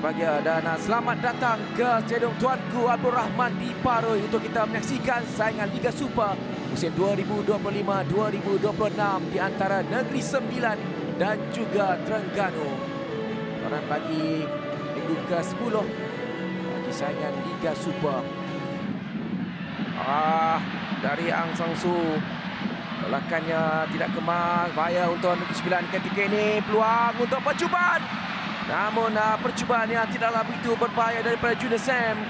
bahagia dan selamat datang ke Stadium Tuanku Abdul Rahman di Paroi untuk kita menyaksikan saingan Liga Super musim 2025-2026 di antara Negeri Sembilan dan juga Terengganu. Orang bagi minggu ke-10 bagi saingan Liga Super. Ah, dari Ang Sang Soo Tolakannya tidak kemas Bahaya untuk Negeri Sembilan. Ketika ini Peluang untuk percubaan Namun uh, percubaan yang tidaklah begitu berbahaya daripada Junior Sam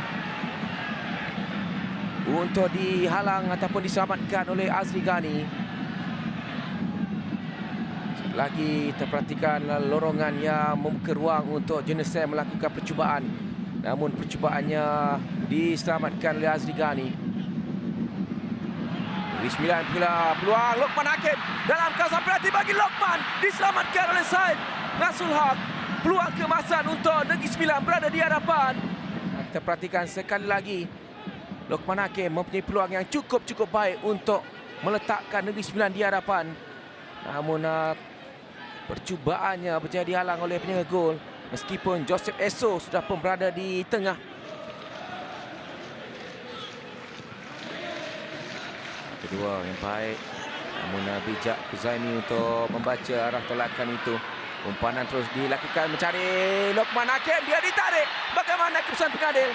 Untuk dihalang ataupun diselamatkan oleh Azri Ghani. Lagi terperhatikan lorongan yang membuka ruang untuk Junior Sam melakukan percubaan. Namun percubaannya diselamatkan oleh Azri Ghani. Sembilan pula peluang Lokman Hakim dalam kawasan penalti bagi Lokman. Diselamatkan oleh Said Nasul Haq. Peluang kemasan untuk Negeri Sembilan berada di hadapan. Kita perhatikan sekali lagi Lokman Hakim mempunyai peluang yang cukup-cukup baik untuk meletakkan Negeri Sembilan di hadapan. Namun uh, percubaannya berjaya dihalang oleh penjaga gol meskipun Joseph Eso sudah pun berada di tengah kedua yang baik namun uh, bijak Zaimi untuk membaca arah tolakan itu umpanan terus dilakukan mencari Lokman Hakim dia ditarik bagaimana keputusan pengadil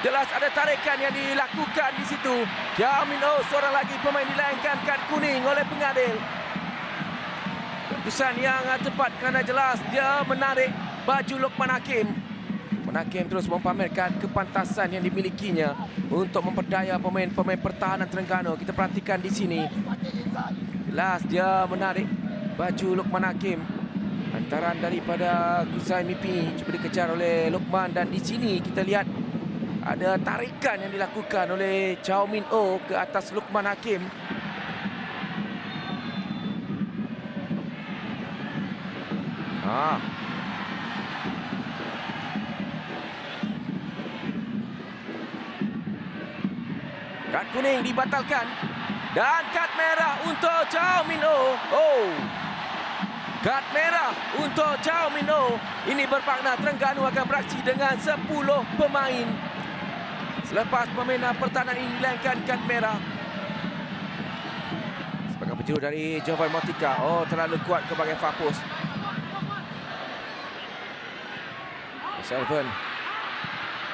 jelas ada tarikan yang dilakukan di situ Jamin Oh seorang lagi pemain dilayangkan kad kuning oleh pengadil keputusan yang tepat kerana jelas dia menarik baju Lokman Hakim Hakim terus mempamerkan kepantasan yang dimilikinya untuk memperdaya pemain-pemain pertahanan Terengganu. Kita perhatikan di sini. Jelas dia menarik baju Lukman Hakim. Antaran daripada Kuzai Mipi cuba dikejar oleh Lukman dan di sini kita lihat ada tarikan yang dilakukan oleh Chow Min Oh ke atas Lukman Hakim. Ah, Kad kuning dibatalkan. Dan kad merah untuk Chow Min Oh. Oh. Kad merah untuk Chow Min Oh. Ini bermakna Terengganu akan beraksi dengan 10 pemain. Selepas pemain pertahanan ini dilayankan kad merah. Sebagai penjuru dari Jovan Motika. Oh, terlalu kuat ke bahagian Fapus. Selvan.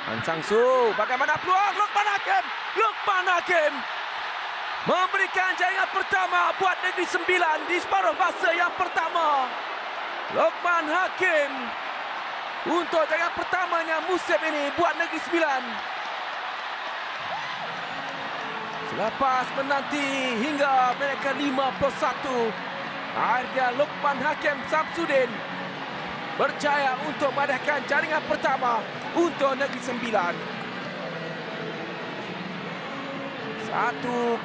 Ansang Su. Bagaimana peluang Lukman Hakim? Lukman Hakim memberikan jaringan pertama buat Negeri Sembilan di separuh fase yang pertama. Lukman Hakim untuk jaringan pertamanya musim ini buat Negeri Sembilan. Selepas menanti hingga mereka 51, akhirnya Lukman Hakim Samsudin berjaya untuk mengadakan jaringan pertama untuk Negeri Sembilan. Satu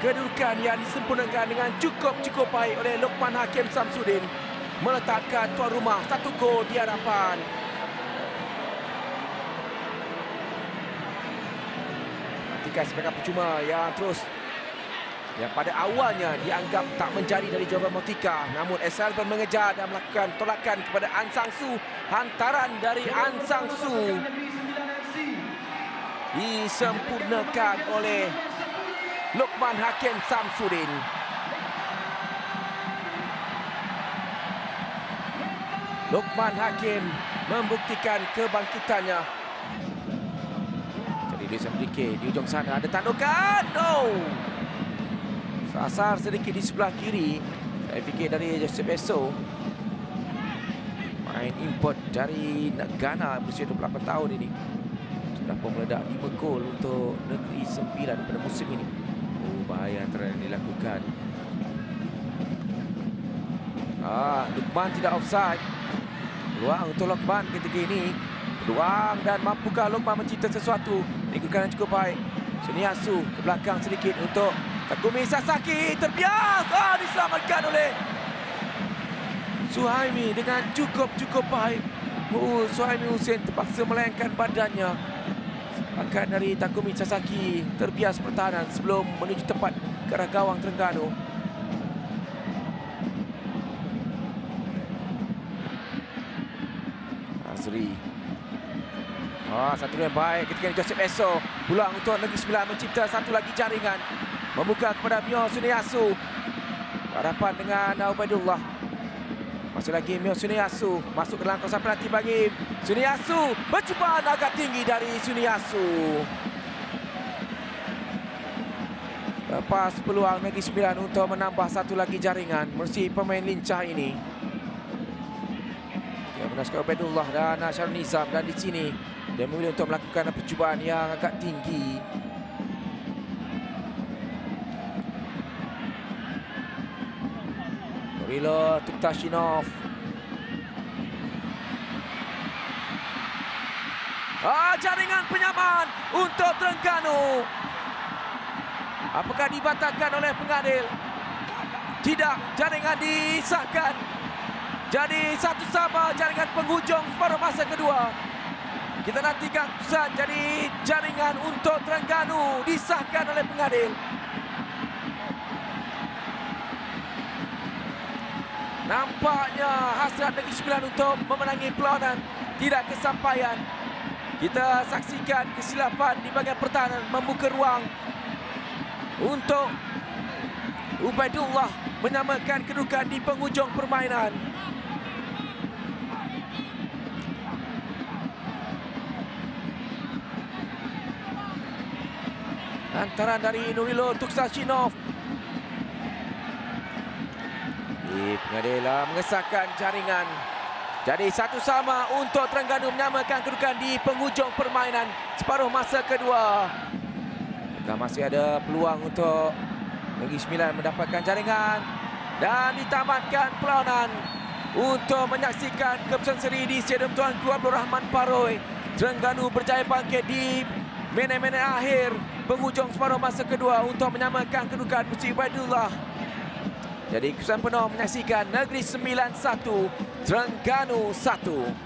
kedudukan yang disempurnakan dengan cukup-cukup baik oleh Lokman Hakim Samsudin meletakkan tuan rumah satu gol di hadapan. Perhatikan sebagai percuma yang terus yang pada awalnya dianggap tak menjadi dari Jawa Motika namun Esalvan mengejar dan melakukan tolakan kepada Ansang Su hantaran dari Ansang Su disempurnakan oleh Lokman Hakim Samsudin Lokman Hakim membuktikan kebangkitannya jadi dia sedikit di ujung sana ada tandukan no Sasar sedikit di sebelah kiri. Saya fikir dari Joseph Eso. Main import dari Ghana berusia 28 tahun ini. Sudah pun meledak 5 gol untuk Negeri Sembilan pada musim ini. Oh, bahaya antara yang dilakukan. Ah, Lukman tidak offside. Peluang untuk Lukman ketika ini. Peluang dan mampukah Lukman mencipta sesuatu. Ikutkan yang cukup baik. Suniasu ke belakang sedikit untuk Takumi Sasaki terbias ah, diselamatkan oleh Suhaimi dengan cukup-cukup baik. Oh, Suhaimi Hussein terpaksa melayangkan badannya. Akan dari Takumi Sasaki terbias pertahanan sebelum menuju tepat ke arah gawang Terengganu. Azri Oh, satu yang baik ketika Joseph Eso. Pulang untuk Negeri Sembilan mencipta satu lagi jaringan. Membuka kepada Mio Suneyasu. Harapan dengan Ubaidullah. Masuk lagi Mio Suneyasu. Masuk ke dalam kawasan penalti bagi Suneyasu. Percubaan agak tinggi dari Suneyasu. Lepas peluang Negeri Sembilan untuk menambah satu lagi jaringan. Mersi pemain lincah ini. Ya, menaskan Ubaidullah dan Syarul Nizam. Dan di sini dia memilih untuk melakukan percubaan yang agak tinggi. Gorilla Tuktashinov. Ah, jaringan penyaman untuk Terengganu. Apakah dibatalkan oleh pengadil? Tidak, jaringan disahkan. Jadi satu sama jaringan penghujung separuh masa kedua. Kita nantikan keputusan jadi jaringan untuk Terengganu disahkan oleh pengadil. Nampaknya hasrat Negeri Sembilan untuk memenangi perlawanan tidak kesampaian. Kita saksikan kesilapan di bahagian pertahanan membuka ruang untuk Ubaidullah menyamakan kedudukan di penghujung permainan. Hantaran dari Nurilo Tuksashinov. Di pengadilan mengesahkan jaringan. Jadi satu sama untuk Terengganu menyamakan kedudukan di penghujung permainan separuh masa kedua. Dan masih ada peluang untuk Negeri Sembilan mendapatkan jaringan. Dan ditamatkan perlawanan untuk menyaksikan keputusan seri di Stadium Tuanku Abdul Rahman Paroi. Terengganu berjaya bangkit di minit-minit akhir penghujung separuh masa kedua untuk menyamakan kedudukan Musi Ubaidullah. Jadi kesan penuh menyaksikan Negeri Sembilan 1, Terengganu 1.